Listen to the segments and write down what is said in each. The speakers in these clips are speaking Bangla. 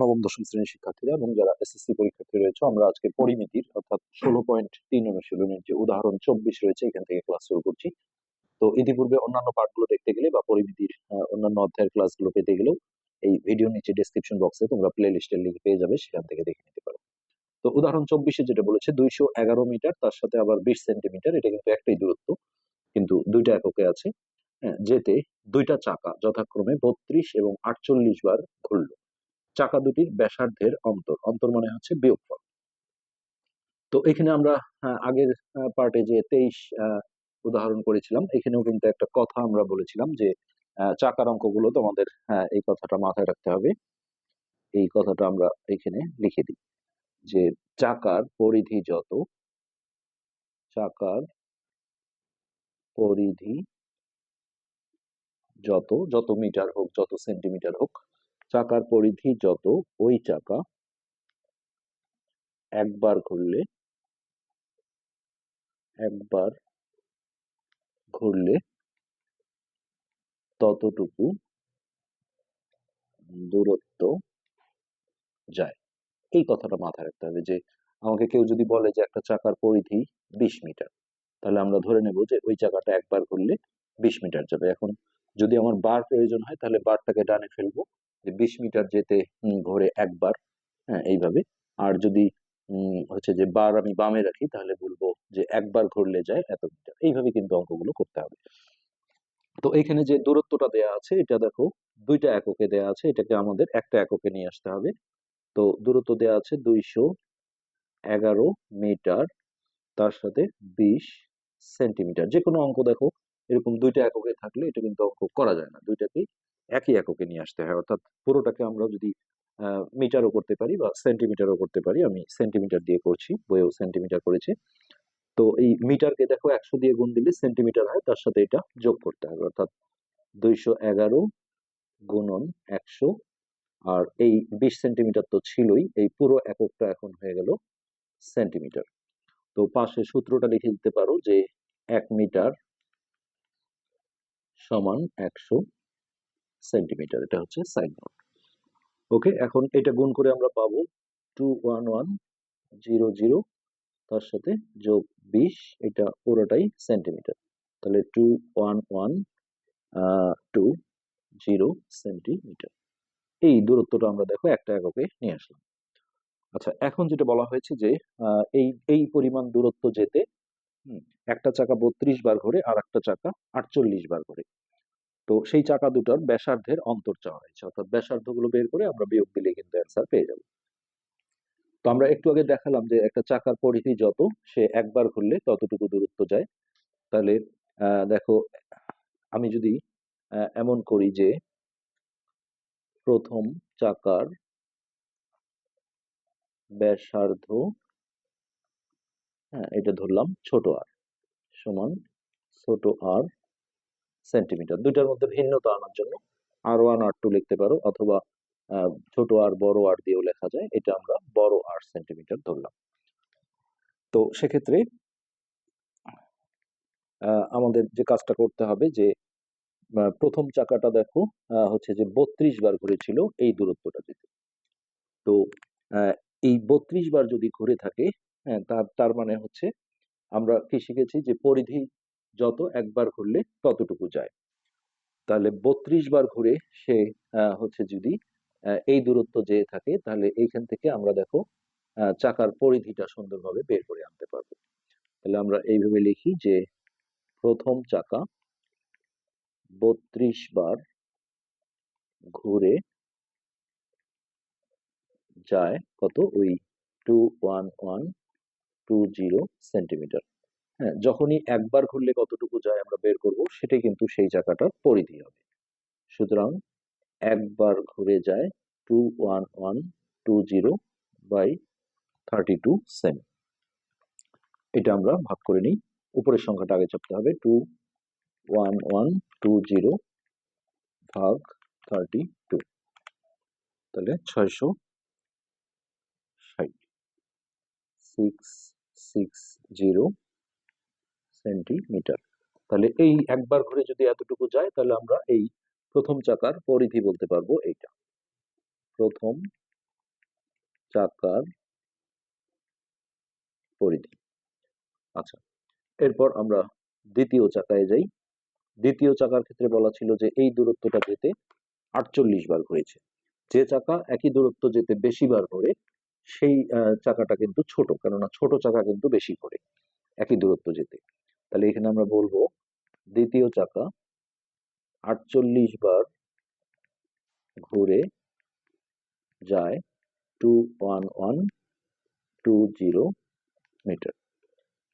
নবম দশম শ্রেণির শিক্ষার্থীরা এবং যারা এসএসসি পরীক্ষার্থী রয়েছে আমরা আজকে পরিমিতির অর্থাৎ ষোলো পয়েন্ট তিন অনুশীলনের যে উদাহরণ চব্বিশ রয়েছে এখান থেকে ক্লাস শুরু করছি। তো ইতিপূর্বে অন্যান্য পাঠগুলো দেখতে গেলে বা পরিমিতির অন্যান্য অধ্যায়ের ক্লাসগুলো পেতে গেলেও এই ভিডিও নিচে ডেসক্রিপশন বক্সে তোমরা প্লে লিস্টের লিঙ্ক পেয়ে যাবে সেখান থেকে দেখে নিতে পারো। তো উদাহরণ চব্বিশে যেটা বলেছে দুইশো এগারো মিটার তার সাথে আবার বিশ সেন্টিমিটার এটা কিন্তু একটাই দূরত্ব কিন্তু দুইটা এককে আছে হ্যাঁ, যেতে দুইটা চাকা যথাক্রমে বত্রিশ এবং আটচল্লিশ বার ঘুরল। চাকা দুটির ব্যাসার্ধের অন্তর। অন্তর মানে হচ্ছে বিয়োগফল। তো এখানে আমরা আহ, আগের পার্টে যে তেইশ উদাহরণ করেছিলাম এখানেও কিন্তু একটা কথা আমরা বলেছিলাম যে চাকার অঙ্কগুলো তোমাদের হ্যাঁ, এই কথাটা মাথায় রাখতে হবে। এই কথাটা আমরা এখানে লিখে দিই যে চাকার পরিধি যত চাকার পরিধি যত যত মিটার হোক যত সেন্টিমিটার হোক চাকার পরিধি যত, ওই চাকা একবার ঘুরলে একবার ঘুরলে ততটুকু দূরত্ব যায়। এই কথাটা মাথায় রাখতে হবে যে, আমাকে কেউ যদি বলে যে একটা চাকার পরিধি বিশ মিটার, তাহলে আমরা ধরে নেব যে ওই চাকাটা একবার ঘুরলে বিশ মিটার যাবে। এখন যদি আমার বার প্রয়োজন হয়, তাহলে বারটাকে ডানে ফেলব বিশ মিটার যেতে ঘোরে একবার হ্যাঁ এইভাবে। আর যদি হচ্ছে যে বার আমি বামে রাখি, তাহলে বলব যে একবার ঘুরলে যায় এত মিটার। এইভাবে কিন্তু অঙ্কগুলো করতে হবে। তো এখানে যে দূরত্বটা দেয়া আছে, এটা দেখো, দুইটা এককে দেয়া আছে, এটাকে আমাদের একটা এককে নিয়ে আসতে হবে। তো দূরত্ব দেয়া আছে দুইশো এগারো মিটার, তার সাথে বিশ সেন্টিমিটার। যে কোনো অঙ্ক দেখো, এরকম দুইটা এককে থাকলে এটা কিন্তু অঙ্ক করা যায় না। দুইটাকেই একই এককে নিয়ে আসতে হয়। অর্থাৎ পুরোটাকে আমরা যদি মিটারও করতে পারি বা সেন্টিমিটারও করতে পারি, আমি সেন্টিমিটার দিয়ে করছি, বইয়েও সেন্টিমিটার করেছে। তো এই মিটারকে দেখো একশো দিয়ে গুণ দিলে সেন্টিমিটার হয়, তার সাথে এটা যোগ করতে হবে। অর্থাৎ দুইশো এগারো গুণন একশো, আর এই বিশ সেন্টিমিটার তো ছিলই, এই পুরো এককটা এখন হয়ে গেল সেন্টিমিটার। তো পাশে সূত্রটা লিখে দিতে পারো যে এক মিটার সমান একশো সেন্টিমিটার, এটা হচ্ছে সাইন নোট ওকে, এখন এটা গুণ করে আমরা পাবো two one one zero zero তার সাথে যোগ বিশ, এটা পুরোটাই সেন্টিমিটার। তাহলে two one one two zero centimetre. এই দূরত্বটা আমরা দেখো একটা এককে নিয়ে আসলাম। আচ্ছা এখন যেটা বলা হয়েছে যে এই এই পরিমাণ দূরত্ব যেতে একটা চাকা বত্রিশ বার ঘোরে আর একটা চাকা আটচল্লিশ বার ঘোরে। তো সেই চাকা দুটার ব্যাসার্ধের অন্তর চাওয়া হয়েছে। অর্থাৎ ব্যাসার্ধগুলো বের করে আমরা বিয়োগ দিলে কিন্তু অ্যান্সার পেয়ে যাব। তো আমরা একটু আগে দেখালাম যে একটা চাকার পরিধি যত, সে একবার ঘুরলে ততটুকু দূরত্ব যায়। তাহলে দেখো, আমি যদি এমন করি যে প্রথম চাকার ব্যাসার্ধ হ্যাঁ এটা ধরলাম ছোট আর সমান ছোট আর সেন্টিমিটার। দুইটার মধ্যে ভিন্নতা আনার জন্য আর ওয়ান আর টু লিখতে পারো অথবা ছোট আর বড় আর দিয়েও লেখা যায়। এটা আমরা বড় আর সেন্টিমিটার ধরলাম। তো সেক্ষেত্রে আমাদের যে কাজটা করতে হবে যে প্রথম চাকাটা দেখো হচ্ছে যে বত্রিশ বার ঘুরেছিল এই দূরত্বটা যেতে তো এই বত্রিশ বার যদি ঘুরে থাকে হ্যাঁ তার তার মানে হচ্ছে আমরা কি শিখেছি যে পরিধি যত একবার ঘুরলে ততটুকু যায়। তাহলে বত্রিশ বার ঘুরে সে হচ্ছে যদি এই দূরত্ব যেয়ে থাকে, তাহলে এইখান থেকে আমরা দেখো চাকার পরিধিটা সুন্দরভাবে বের করে আনতে পারব। তাহলে আমরা এইভাবে লিখি যে, প্রথম চাকা বত্রিশ বার ঘুরে যায় কত? ওই two one one two zero centimetre হ্যাঁ যখনই একবার ঘুরলে কতটুকু যায় আমরা বের করব, সেটাই কিন্তু সেই জায়গাটার পরিধি হবে। সুতরাং একবার ঘুরে যায় two one one two zero by thirty two cm এটা আমরা ভাগ করে নিই। উপরের সংখ্যাটা আগে চাপতে হবে। Two one one two zero ভাগ থার্টি টু তাহলে ছয়শো ষাট। Six six zero centimetre. তাহলে এই একবার ঘুরে যদি এতটুকু যায়, তাহলে আমরা এই প্রথম চাকার পরিধি বলতে পারব এইটা। প্রথম চাকার পরিধি। আচ্ছা এরপর আমরা দ্বিতীয় চাকায় যাই। দ্বিতীয় চাকার ক্ষেত্রে বলা ছিল যে এই দূরত্বটা যেতে আটচল্লিশ বার ঘুরেছে। যে চাকা একই দূরত্ব যেতে বেশি বার ঘোরে, সেই চাকাটা কিন্তু ছোট, কেননা ছোট চাকা কিন্তু বেশি ঘোরে একই দূরত্ব যেতে। তাহলে এখানে আমরা বলব দ্বিতীয় চাকা আটচল্লিশ বার ঘুরে যায় two one one two zero metre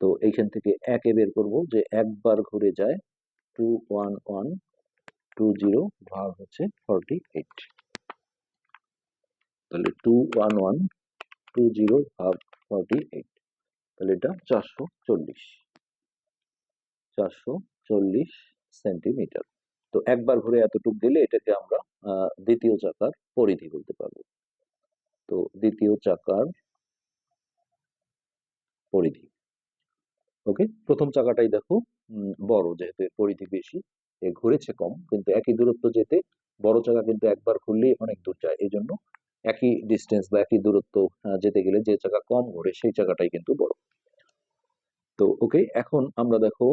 তো এইখান থেকে একে বের করব যে একবার ঘুরে যায় two one one two zero ভাগ হচ্ছে ফর্টি এইট তাহলে two one one two zero ভাগ ফর্টি এইট তাহলে এটা চারশো চল্লিশ। চারশো চল্লিশ সেন্টিমিটার। তো একবার ঘুরে এতটুক দিলে এটাকে আমরা দ্বিতীয় চাকার পরিধি বলতে পারব। তো দ্বিতীয় চাকার পরিধি। ওকে? প্রথম চাকাটাই দেখো বড় যেহেতু পরিধি বেশি, এ ঘুরেছে কম, কিন্তু একই দূরত্ব যেতে বড় চাকা কিন্তু একবার ঘুরলেই অনেক দূর যায়। এই জন্য একই ডিস্টেন্স বা একই দূরত্ব যেতে গেলে যে চাকা কম ঘোরে সেই চাকাটাই কিন্তু বড়। তো ওকে? এখন আমরা দেখো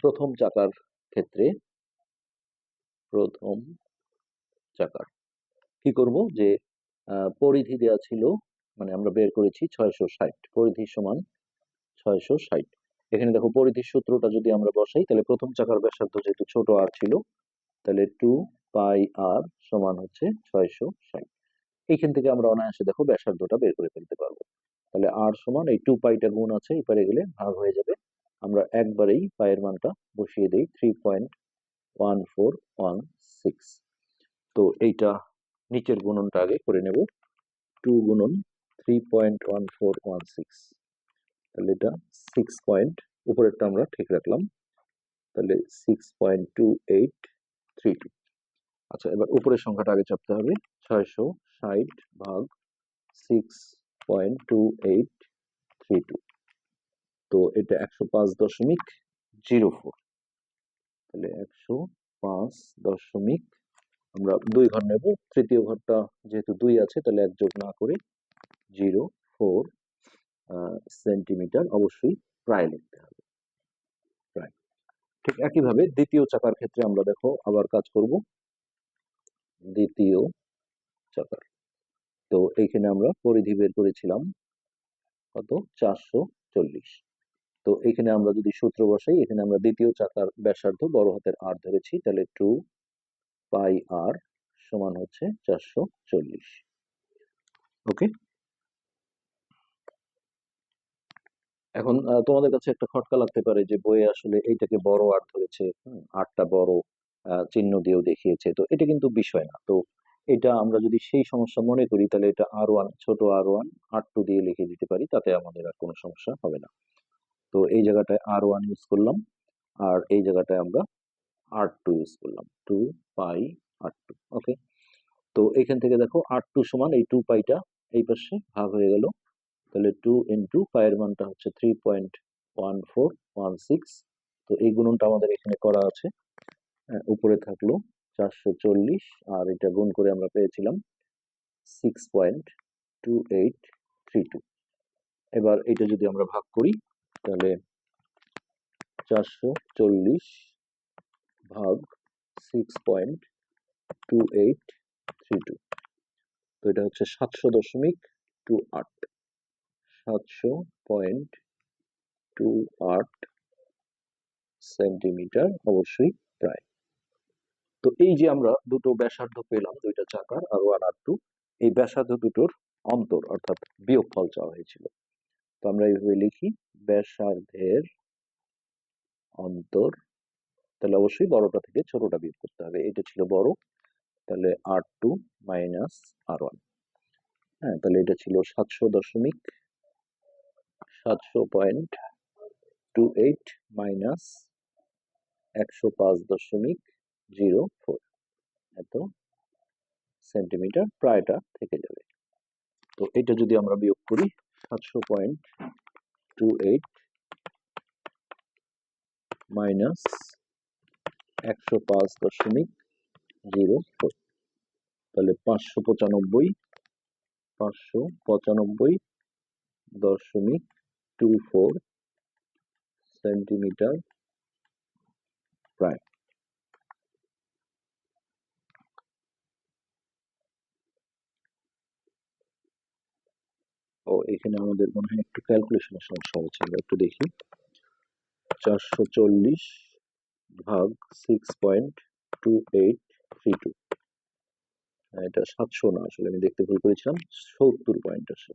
প্রথম চাকার ক্ষেত্রে, প্রথম চাকার। কি করব যে পরিধি দেওয়া ছিল মানে আমরা বের করেছি ছয়শো ষাট, পরিধি সমান ছয়শো ষাট। এখানে দেখো পরিধির সূত্রটা যদি আমরা বসাই, তাহলে প্রথম চাকার ব্যাসার্ধ যেহেতু ছোট আর ছিল, তাহলে টু পাই আর সমান হচ্ছে ছয়শো ষাট। এইখান থেকে আমরা অনায়াসে দেখো ব্যাসার্ধটা বের করে ফেলতে পারব। তাহলে আর সমান এই টু পাইটা গুণ আছে এই পারে গেলে ভাগ হয়ে যাবে আমরা একবারেই পায়ের মানটা বসিয়ে দিই three point one four one six তো এইটা নিচের গুণনটা আগে করে নেব টু গুণন three point one four one six তাহলে এটা সিক্স পয়েন্ট উপরেরটা আমরা ঠিক রাখলাম, তাহলে six point two eight three two আচ্ছা এবার উপরের সংখ্যাটা আগে চাপতে হবে, ছয়শো ষাট ভাগ six point two eight three two তো এটা একশো পাঁচ দশমিক জিরো ফোর। তাহলে একশো পাঁচ দশমিক আমরা দুই ঘর নেব, তৃতীয় ঘরটা যেহেতু দুই আছে, তাহলে এক যোগ না করে জিরো ফোর সেন্টিমিটার অবশ্যই প্রায় লিখতে হবে। প্রায়। ঠিক একইভাবে দ্বিতীয় চাকার ক্ষেত্রে আমরা দেখো আবার কাজ করব। দ্বিতীয় চাকার। তো এইখানে আমরা পরিধি বের করেছিলাম কত? চারশো চল্লিশ। তো এখানে আমরা যদি সূত্র বসাই, এখানে আমরা দ্বিতীয় চাকার ব্যাসার্ধ বড় হাতের আর ধরেছি, তাহলে টু পাই আর সমান হচ্ছে চারশো চল্লিশ। ওকে এখন তোমাদের কাছে একটা খটকা লাগতে পারে যে বইয়ে আসলে এইটাকে বড় আর ধরেছে আরটা বড় চিহ্ন দিয়েও দেখিয়েছে, তো এটা কিন্তু বিষয় না। তো এটা আমরা যদি সেই সমস্যা মনে করি, তাহলে এটা আর ওয়ান ছোট আর ওয়ান আর টু দিয়ে লিখে দিতে পারি, তাতে আমাদের আর কোনো সমস্যা হবে না। তো এই জায়গাটায় আর ওয়ান ইউজ করলাম আর এই জায়গাটায় আমরা আর টু ইউজ করলাম। Two pi R two okay তো এখান থেকে দেখো আর টু সমান এই টু পাইটা এই পাশে ভাগ হয়ে গেল। তাহলে টু ইন্টু পায়ের মানটা হচ্ছে three point one four one six তো এই গুণনটা আমাদের এখানে করা আছে। হ্যাঁ, উপরে থাকল চারশো চল্লিশ আর এটা গুণ করে আমরা পেয়েছিলাম six point two eight three two এবার এটা যদি আমরা ভাগ করি তাহলে চারশো চল্লিশ ভাগ six point two eight three two তো এটা হচ্ছে সাতশো দশমিক টু আট। সাতশো পয়েন্ট টু আট সেন্টিমিটার অবশ্যই প্রায়। তো এই যে আমরা দুটো ব্যাসার্ধ পেলাম, দুইটা চাকার আর ওয়ান আর টু এই ব্যাসার্ধ দুটোর অন্তর অর্থাৎ বিয়োগফল চাওয়া হয়েছিল। তো আমরা এইভাবে লিখি ব্যাসার্ধের অন্তর, তাহলে অবশ্যই বড়টা থেকে ছোটটা বিয়োগ করতে হবে। এটা ছিল বড়, তাহলে R two minus R one হ্যাঁ তাহলে এটা ছিল সাতশো দশমিক সাতশো পয়েন্ট টু এইট মাইনাস একশো পাঁচ দশমিক জিরো ফোর এত সেন্টিমিটার প্রায়টা থেকে যাবে। তো এটা যদি আমরা বিয়োগ করি, সাতশো পয়েন্ট টু এইট মাইনাস একশো পাঁচ দশমিক জিরো ফোর তাহলে পাঁচশো পঁচানব্বই পাঁচশো পঁচানব্বই দশমিক টু ফোর সেন্টিমিটার প্রায় ও এখানে আমাদের মনে হয় একটু ক্যালকুলেশনের সমস্যা হচ্ছে, আমরা একটু দেখি। চারশো চল্লিশ ভাগ six point two eight three two এটা সাতশো না, আসলে আমি দেখতে ভুল করেছিলাম, সত্তর পয়েন্ট আসে।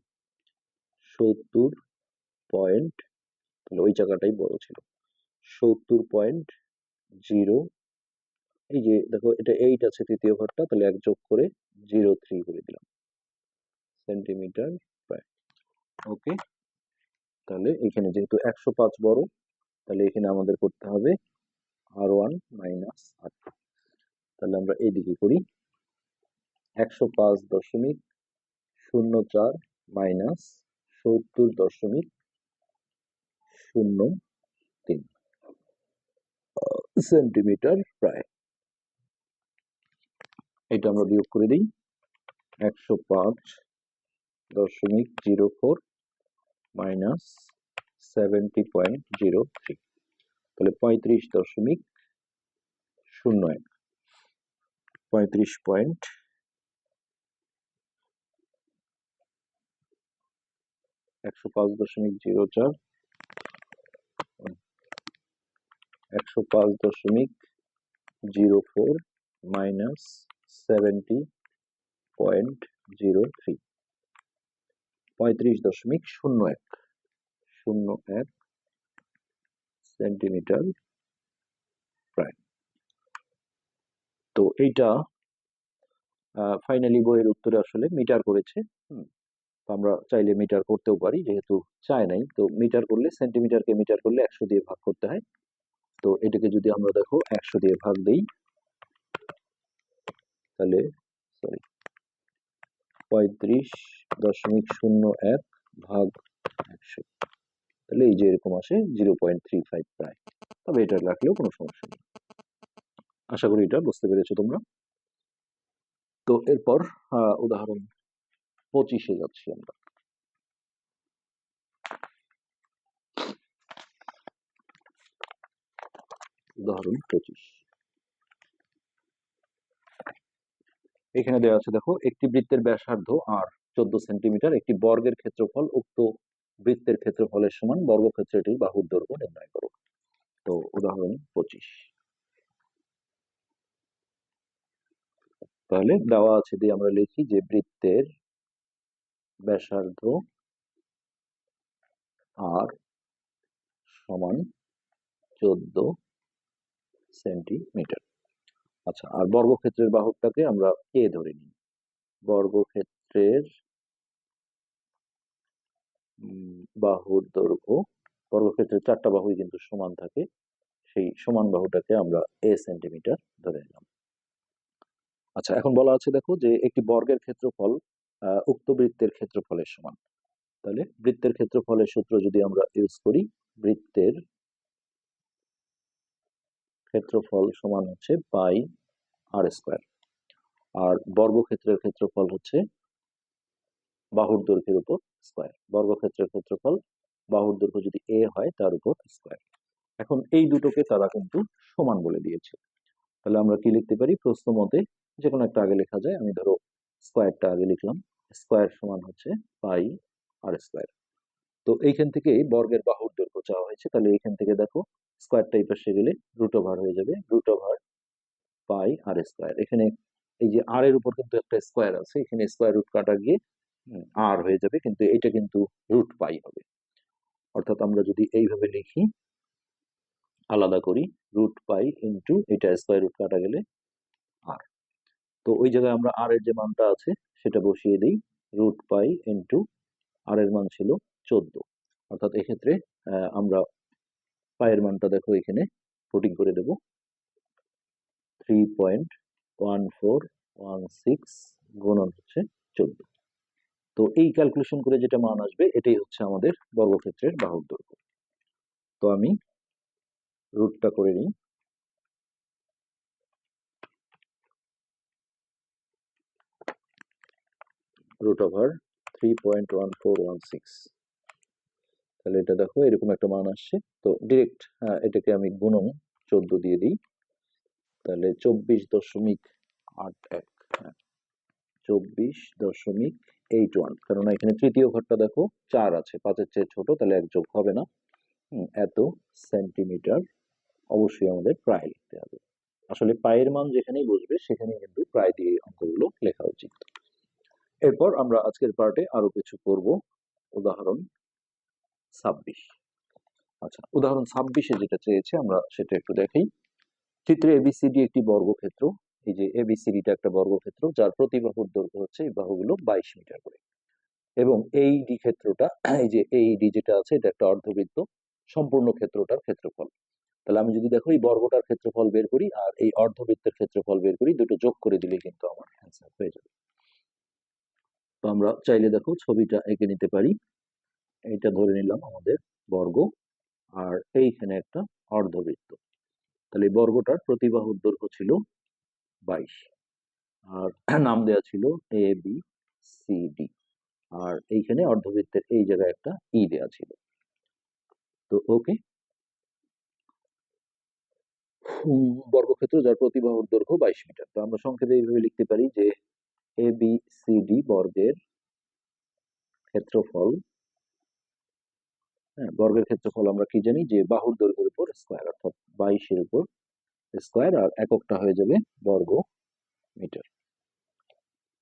সত্তর পয়েন্ট তাহলে ওই জায়গাটাই বড় ছিল। সত্তর পয়েন্ট জিরো এই যে দেখো, এটা এইট আছে তৃতীয় ঘরটা, তাহলে এক যোগ করে জিরো থ্রি করে দিলাম। Centimetre okay. তাহলে এখানে যেহেতু একশো পাঁচ বড়, তাহলে এখানে আমাদের করতে হবে আর ওয়ান মাইনাস আর তাহলে আমরা এইদিকে করি। একশো পাঁচ দশমিক শূন্য চার মাইনাস সত্তর দশমিক শূন্য তিন। সেন্টিমিটার প্রায়। এটা আমরা বিয়োগ করে দিই। একশো পাঁচ দশমিক zero four minus seventy point zero three. তাহলে পঁয়ত্রিশ দশমিক শূন্য এক। পঁয়ত্রিশ পয়েন্ট একশো পাঁচ দশমিক জিরো চার। একশো পাঁচ দশমিক zero four minus seventy point zero three পঁয়ত্রিশ দশমিক শূন্য এক শূন্য এক সেন্টিমিটার প্রায়। তো এইটা ফাইনালি বইয়ের উত্তরে আসলে মিটার করেছে আমরা চাইলে মিটার করতেও পারি, যেহেতু চায় নাই। তো মিটার করলে, সেন্টিমিটারকে মিটার করলে একশো দিয়ে ভাগ করতে হয়। তো এটাকে যদি আমরা দেখো, একশো দিয়ে ভাগ দিই, তাহলে সরি পঁয়ত্রিশ দশমিক শূন্য এক ভাগ একশো। তাহলে এই যে এরকম আসে জিরো পয়েন্ট থ্রি ফাইভ প্রায়। তবে এটা রাখলেও কোনো সমস্যা নেই। আশা করি এটা বুঝতে পেরেছ তোমরা। তো এরপর উদাহরণ পঁচিশে যাচ্ছি আমরা। উদাহরণ পঁচিশ। এখানে দেওয়া আছে, দেখো, একটি বৃত্তের ব্যাসার্ধ আর চোদ্দ সেন্টিমিটার, একটি বর্গের ক্ষেত্রফল উক্ত বৃত্তের ক্ষেত্রফলের সমান বর্গক্ষেত্রটির বাহুর দৈর্ঘ্য নির্ণয় করো। তো, উদাহরণ পঁচিশ। তাহলে দেওয়া আছে দিয়ে আমরা লিখি যে বৃত্তের ব্যাসার্ধ আর সমান চোদ্দ সেন্টিমিটার। আচ্ছা আর বর্গক্ষেত্রের বাহুটাকে আমরা কে ধরে নিই। বর্গক্ষেত্রের বাহুর দৈর্ঘ্য, বর্গক্ষেত্রের চারটা বাহুই কিন্তু সমান থাকে, সেই সমান বাহুটাকে আমরা এ সেন্টিমিটার ধরে নিলাম। আচ্ছা এখন বলা আছে দেখো যে একটি বর্গের ক্ষেত্রফল উক্ত বৃত্তের ক্ষেত্রফলের সমান। তাহলে বৃত্তের ক্ষেত্রফলের সূত্র যদি আমরা ইউজ করি, বৃত্তের ক্ষেত্রফল সমান হচ্ছে পাই আর স্কোয়ার। আর বর্গক্ষেত্রের ক্ষেত্রফল হচ্ছে বাহুর দৈর্ঘ্যের উপর স্কোয়ার। বর্গক্ষেত্রের ক্ষেত্রফল বাহুর দৈর্ঘ্য যদি এ হয়, তার উপর স্কোয়ার। এখন এই দুটোকে তারা কিন্তু সমান বলে দিয়েছে। তাহলে আমরা কি লিখতে পারি? প্রশ্ন মতে যে কোনো একটা আগে লেখা যায়। আমি ধরো স্কোয়ারটা আগে লিখলাম। স্কোয়ার সমান হচ্ছে পাই আর স্কোয়ার। তো এইখান থেকে বর্গের বাহুর দৈর্ঘ্য চাওয়া হয়েছে। তাহলে এইখান থেকে দেখো স্কোয়ারটা টাইপ এসে গেলে রুট ওভার হয়ে যাবে root over pi R square এখানে এই যে আর এর উপর কিন্তু একটা স্কোয়ার আছে, এখানে স্কোয়ার রুট কাটা গিয়ে আর হয়ে যাবে, কিন্তু এটা কিন্তু রুট পাই হবে। অর্থাৎ আমরা যদি এইভাবে লিখি, আলাদা করি রুট পাই ইন্টু এটা স্কোয়ার রুট কাটা গেলে আর তো ওই জায়গায় আমরা আর এর যে মানটা আছে, সেটা বসিয়ে দিই রুট পাই ইন্টু আর এর মান ছিল চোদ্দ। অর্থাৎ এক্ষেত্রে আমরা পায়ের মানটা দেখো এখানে ফোটিং করে দেব। Three point one four one six গুণন হচ্ছে চোদ্দ। তো এই ক্যালকুলেশন করে যেটা মান আসবে, এটাই হচ্ছে আমাদের বর্গক্ষেত্রের বাহুর দৈর্ঘ্য। তো আমি রুটটা করে নিই। root over 3.1416 তাহলে এটা দেখো, এরকম একটা মান আসছে। তো ডিরেক্ট এটাকে আমি গুণন চোদ্দ দিয়ে দিই। তাহলে চব্বিশ দশমিক আট এক হ্যাঁ। চব্বিশ দশমিক এইট ওয়ান কারণ এখানে তৃতীয় ঘরটা দেখো, চার আছে, পাঁচের চেয়ে ছোট, তাহলে এক যোগ হবে না। এত সেন্টিমিটার অবশ্যই আমাদের প্রায় লিখতে হবে। আসলে পায়ের মান যেখানেই বসবে, সেখানেই কিন্তু প্রায় দিয়ে অঙ্কগুলো লেখা উচিত। এরপর আমরা আজকের পার্টে আরও কিছু করব। উদাহরণ ছাব্বিশ। আচ্ছা উদাহরণ ছাব্বিশে যেটা চেয়েছে আমরা সেটা একটু দেখি। চিত্রে এবিসিডি একটি বর্গক্ষেত্র। এই যে এবিসিডিটা একটা বর্গক্ষেত্র, যার প্রতি দৈর্ঘ্য হচ্ছে এই বাহুগুলো বাইশ মিটার করে। এবং এই ডি ক্ষেত্রটা, এই যে এই ডি যেটা আছে, এটা একটা অর্ধবৃত্ত। সম্পূর্ণ ক্ষেত্রটার ক্ষেত্রফল। তাহলে আমি যদি দেখো এই বর্গটার ক্ষেত্রফল বের করি আর এই অর্ধবৃত্তের ক্ষেত্রফল বের করি, দুটো যোগ করে দিলে কিন্তু আমার অ্যান্সার হয়ে যাবে। তো আমরা চাইলে দেখো ছবিটা এঁকে নিতে পারি। এইটা ধরে নিলাম আমাদের বর্গ, আর এইখানে একটা অর্ধবৃত্ত। তাহলে বর্গটার প্রতিবাহুর দৈর্ঘ্য ছিল বাইশ, আর নাম দেওয়া ছিল এ বি সি ডি আর এইখানে অর্ধবৃত্তের এই জায়গায় একটা ই দেওয়া ছিল। তো ওকে। বর্গক্ষেত্র যার প্রতিবাহুর দৈর্ঘ্য বাইশ মিটার। তো আমরা সংক্ষেপে এইভাবে লিখতে পারি যে এ বি সি ডি বর্গের ক্ষেত্রফল হ্যাঁ বর্গের ক্ষেত্রফল আমরা কি জানি? যে বাহুর দৈর্ঘ্যের উপর স্কোয়ার অর্থাৎ বাইশের উপর স্কোয়ার আর এককটা হয়ে যাবে বর্গ মিটার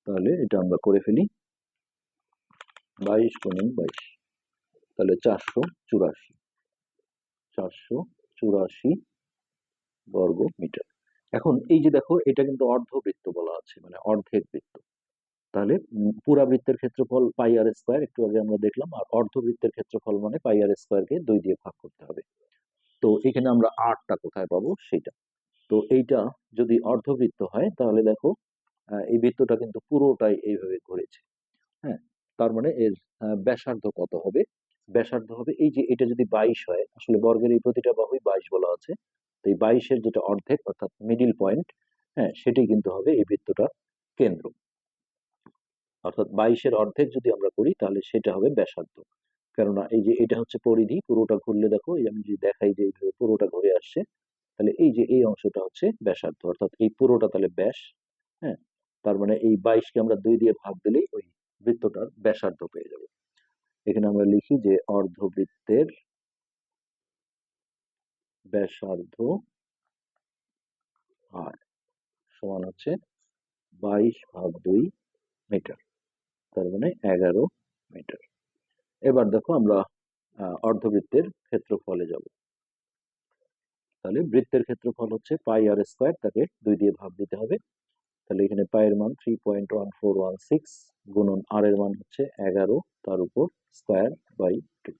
তাহলে এটা আমরা করে ফেলি বাইশ গুণন বাইশ। তাহলে চারশো চুরাশি চারশো চুরাশি বর্গ মিটার এখন এই যে দেখো, এটা কিন্তু অর্ধবৃত্ত বলা আছে মানে অর্ধেক বৃত্ত। তাহলে উম, পুরা বৃত্তের ক্ষেত্রফল পাই আর স্কোয়ার একটু আগে আমরা দেখলাম আর অর্ধবৃত্তের ক্ষেত্রফল মানে পাই আর স্কোয়ারকে দুই দিয়ে ভাগ করতে হবে। তো এখানে আমরা আটটা কোথায় পাবো? সেটা তো এইটা যদি অর্ধবৃত্ত হয় তাহলে দেখো এই বৃত্তটা কিন্তু পুরোটাই এইভাবে ঘুরেছে। হ্যাঁ? তার মানে এর ব্যাসার্ধ কত হবে? ব্যাসার্ধ হবে এই যে এটা যদি বাইশ হয় আসলে বর্গের এই প্রতিটা বাহুই বাইশ বলা আছে। তো এই বাইশের যেটা অর্ধেক অর্থাৎ মিডিল পয়েন্ট হ্যাঁ সেটাই কিন্তু হবে এই বৃত্তটার কেন্দ্র। অর্থাৎ বাইশের অর্ধেক যদি আমরা করি, তাহলে সেটা হবে ব্যাসার্ধ। কেননা এই যে এটা হচ্ছে পরিধি, পুরোটা ঘুরলে দেখো, এই আমি যদি দেখাই যে এইভাবে পুরোটা ঘুরে আসছে, তাহলে এই যে এই অংশটা হচ্ছে ব্যাসার্ধ, অর্থাৎ এই পুরোটা তাহলে ব্যাস হ্যাঁ? তার মানে এই বাইশকে আমরা দুই দিয়ে ভাগ দিলেই ওই বৃত্তটার ব্যাসার্ধ পেয়ে যাবে। এখানে আমরা লিখি যে অর্ধবৃত্তের ব্যাসার্ধ আর সমান হচ্ছে বাইশ ভাগ দুই মিটার। তার মানে এগারো মিটার। এবার দেখো আমরা অর্ধবৃত্তের ক্ষেত্রফলে যাব। তাহলে বৃত্তের ক্ষেত্রফল হচ্ছে পাই আর স্কোয়ার, তাকে দুই দিয়ে ভাগ দিতে হবে। তাহলে এখানে পায়ের মান three point one four one six গুণন আর এর মান হচ্ছে এগারো, তার উপর স্কোয়ার বাই টু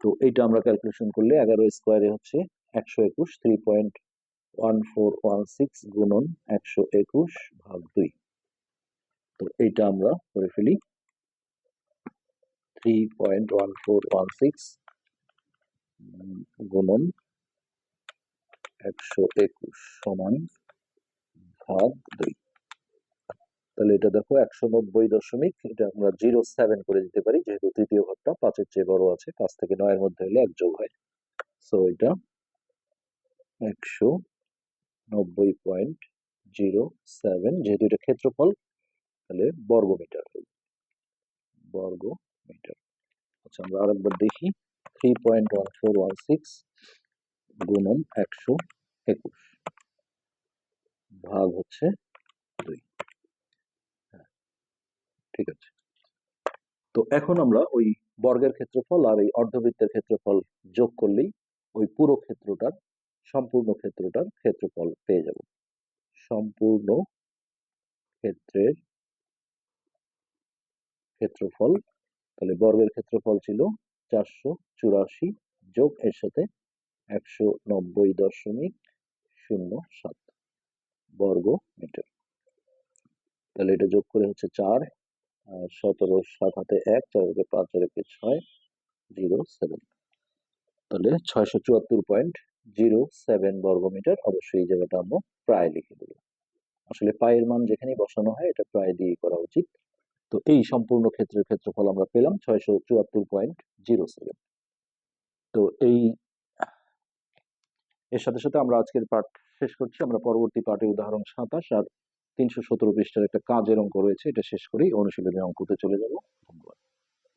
তো এইটা আমরা ক্যালকুলেশন করলে এগারো স্কোয়ারে হচ্ছে একশো একুশ three point one four one six গুণন একশো একুশ ভাগ দুই। এইটা আমরা করে ফেলি। Three point one four one six গুণন একশো একুশ সমান ভাগ দুই। তাহলে এটা দেখো একশো নব্বই দশমিক, এটা আমরা জিরো সেভেন করে দিতে পারি, যেহেতু তৃতীয় ঘরটা পাঁচের চেয়ে বড় আছে, পাঁচ থেকে নয়ের মধ্যে হলে এক যোগ হয়। সো এটা একশো নব্বই পয়েন্ট জিরো সেভেন যেহেতু এটা ক্ষেত্রফল তাহলে বর্গ মিটার বর্গ মিটার আচ্ছা আমরা আরেকবার দেখি। Three point one four one six গুণন একশো একুশ। ভাগ হচ্ছে দুই। হ্যাঁ ঠিক আছে। তো এখন আমরা ওই বর্গের ক্ষেত্রফল আর এই অর্ধবৃত্তের ক্ষেত্রফল যোগ করলেই ওই পুরো ক্ষেত্রটার, সম্পূর্ণ ক্ষেত্রটার ক্ষেত্রফল পেয়ে যাব। সম্পূর্ণ ক্ষেত্রের ক্ষেত্রফল, তাহলে বর্গের ক্ষেত্রফল ছিল চারশো চুরাশি যোগ এর সাথে একশো নব্বই দশমিক শূন্য সাত বর্গ মিটার। তাহলে এটা যোগ করে হচ্ছে চার সতেরো সাত হাতে এক, চার হাতে পাঁচ, চার একে ছয়, জিরো সেভেন। তাহলে ছয়শো চুয়াত্তর পয়েন্ট জিরো সেভেন বর্গ মিটার, অবশ্যই এই জায়গাটা আমরা প্রায় লিখে দেবো। আসলে পায়ের মান যেখানেই বসানো হয়, এটা প্রায় দিয়ে করা উচিত। তো এই সম্পূর্ণ ক্ষেত্রের ক্ষেত্রফল আমরা পেলাম ছয়শো চুয়াত্তর পয়েন্ট জিরো সেভেন তো এই, এর সাথে সাথে আমরা আজকের পাঠ শেষ করছি। আমরা পরবর্তী পাঠে উদাহরণ সাতাশ আর তিনশো সতেরো পৃষ্ঠার একটা কাজের অঙ্ক রয়েছে, এটা শেষ করেই অনুশীলনের অঙ্কতে চলে যাব।